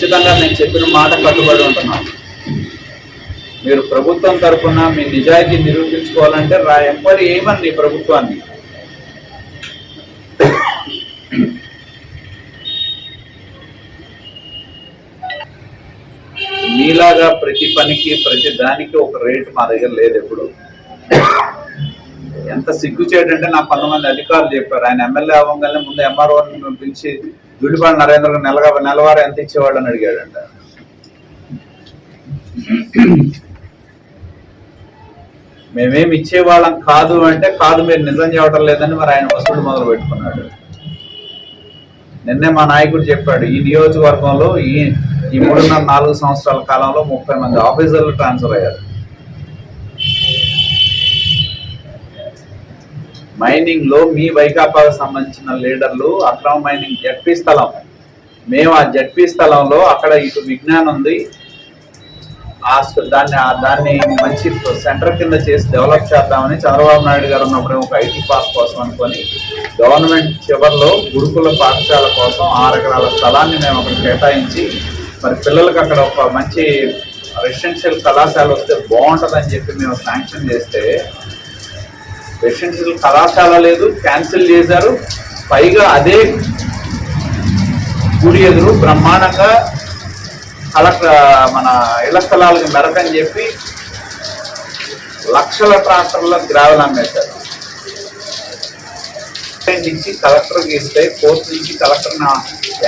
ఖచ్చితంగా నేను చెప్పిన మాట కట్టుబడి ఉంటున్నాను మీరు ప్రభుత్వం తరఫున మీ నిజాయితీ నిరూపించుకోవాలంటే రా ఎంక్వైరీ ఏమని నీ ప్రభుత్వాన్ని? మీలాగా ప్రతి పనికి ప్రతి దానికి ఒక రేటు మా దగ్గర లేదు ఎప్పుడు. ఎంత సిగ్గు చేయడంటే నా కొంతమంది అధికారులు చెప్పారు. ఆయన ఎమ్మెల్యే అవ్వగానే ముందు ఎంఆర్ఓ పిలిచి దుడ్డిపాడు నరేంద్ర నెలగా నెలవారు ఎంత ఇచ్చేవాళ్ళు అని అడిగాడంట. మేమేమి ఇచ్చేవాళ్ళం కాదు అంటే కాదు మీరు నిజం చెప్పడం లేదని మరి ఆయన వసూలు మొదలు పెట్టుకున్నాడు. నిన్నే మా నాయకుడు చెప్పాడు ఈ నియోజకవర్గంలో ఈ ఈ మూడున్నర నాలుగు సంవత్సరాల కాలంలో ముప్పై మంది ఆఫీసర్లు ట్రాన్స్ఫర్ అయ్యారు. మైనింగ్లో మీ వైకాపాకు సంబంధించిన లీడర్లు అక్రమ మైనింగ్ జడ్పీ స్థలం. మేము ఆ జడ్పీ స్థలంలో అక్కడ ఇటు విజ్ఞానం ఉంది. ఆ దాన్ని ఆ దాన్ని మంచి సెంటర్ కింద చేసి డెవలప్ చేద్దామని చంద్రబాబు నాయుడు గారు ఉన్నప్పుడు ఒక ఐటీ పార్క్ కోసం అనుకొని గవర్నమెంట్ చివరిలో గురుకుల పాఠశాల కోసం ఆరు ఎకరాల స్థలాన్ని మేము అక్కడ కేటాయించి మరి పిల్లలకు అక్కడ ఒక మంచి రెసిడెన్షియల్ కళాశాల వస్తే బాగుంటుందని చెప్పి మేము శాంక్షన్ చేస్తే రెసిడెన్షియల్ కళాశాల లేదు క్యాన్సిల్ చేశారు. పైగా అదే గుడి ఎదురు బ్రహ్మాండంగా కలెక్టర్ మన ఇళ్ళ స్థలాలకు మెరకని చెప్పి లక్షల ట్రాక్టర్ల గ్రావెల్ అమ్మేశారు. నుంచి కలెక్టర్కి ఇస్తే కోర్టు నుంచి కలెక్టర్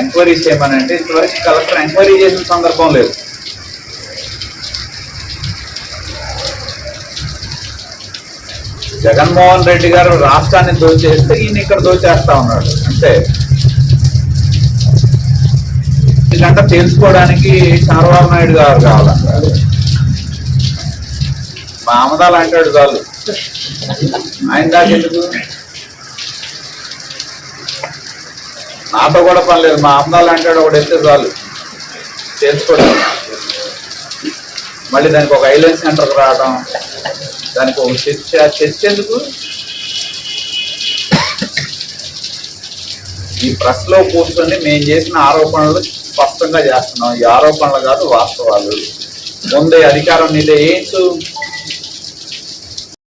ఎంక్వైరీ చేయమని అంటే ఇంతవరకు కలెక్టర్ ఎంక్వైరీ చేసిన సందర్భం లేదు. జగన్మోహన్ రెడ్డి గారు రాష్ట్రాన్ని దోచేస్తే ఈయన ఇక్కడ దోచేస్తా ఉన్నాడు. అంతే ఎందుకంటే తెలుసుకోవడానికి చంద్రబాబు నాయుడు గారు కావాలంటారు మా అమదాలు అంటాడు చాలు. ఆయన దాకా ఎందుకు? నాతో కూడా పని లేదు. మా అమదాలు అంటాడు ఒకటి ఎత్తే చాలు. తెలుసుకోవడానికి మళ్ళీ దానికి ఒక ఐలెన్స్ సెంటర్కి రావడం. దానికి ఒక చర్చ చర్చ ఎందుకు? ఈ ప్రెస్లో కూర్చొని మేము చేసిన ఆరోపణలు స్పష్టంగా చేస్తున్నాం. ఈ ఆరోపణలు కాదు వాస్తవాలు. ముందే అధికారం నీదే ఏంచు